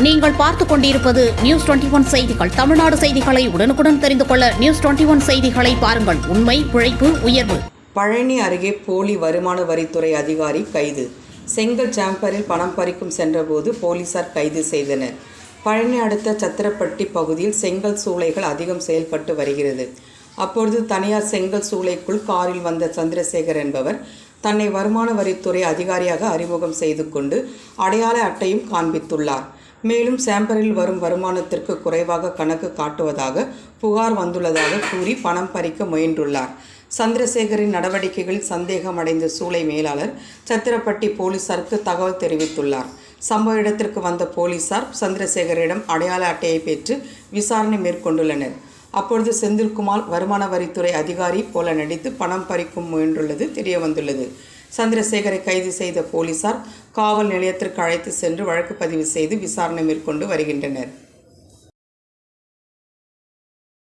நீங்கள் பார்த்துக் கொண்டிருப்பது நியூஸ் டுவெண்டி ஒன் செய்திகள். தமிழ்நாடு செய்திகளை உடனுக்குடன் தெரிந்து கொள்ள நியூஸ் டுவெண்டி ஒன் செய்திகளை பாருங்கள். உண்மை உழைப்பு உயர்வு. பழனி அருகே போலி வருமான வரித்துறை அதிகாரி கைது. செங்கல் சாம்பரில் பணம் பறிக்கும் சென்றபோது போலீசார் கைது செய்தனர். பழனி அடுத்த சத்திரப்பட்டி பகுதியில் செங்கல் சூளைகள் அதிகம் செயல்பட்டு வருகிறது. அப்பொழுது தனியார் செங்கல் சூளைக்குள் காரில் வந்த சந்திரசேகர் என்பவர் தன்னை வருமான வரித்துறை அதிகாரியாக அறிமுகம் செய்து கொண்டு அடையாள அட்டையும் காண்பித்துள்ளார். மேலும் சாம்பரில் வரும் வருமானத்திற்கு குறைவாக கணக்கு காட்டுவதாக புகார் வந்துள்ளதாக கூறி பணம் பறிக்க முயன்றுள்ளார். சந்திரசேகரின் நடவடிக்கைகளில் சந்தேகமடைந்த சூளை மேலாளர் சத்திரப்பட்டி போலீசாருக்கு தகவல் தெரிவித்துள்ளார். சம்பவ இடத்திற்கு வந்த போலீசார் சந்திரசேகரிடம் அடையாள அட்டையை பெற்று விசாரணை மேற்கொண்டுள்ளனர். அப்பொழுது செந்தில்குமார் வருமான வரித்துறை அதிகாரி போல நடித்து பணம் பறிக்கும் முயன்றுள்ளது தெரிய வந்துள்ளது சந்திரசேகரை கைது செய்த போலீசார் காவல் நிலையத்திற்கு அழைத்து சென்று வழக்கு பதிவு செய்து விசாரணை மேற்கொண்டு வருகின்றனர்.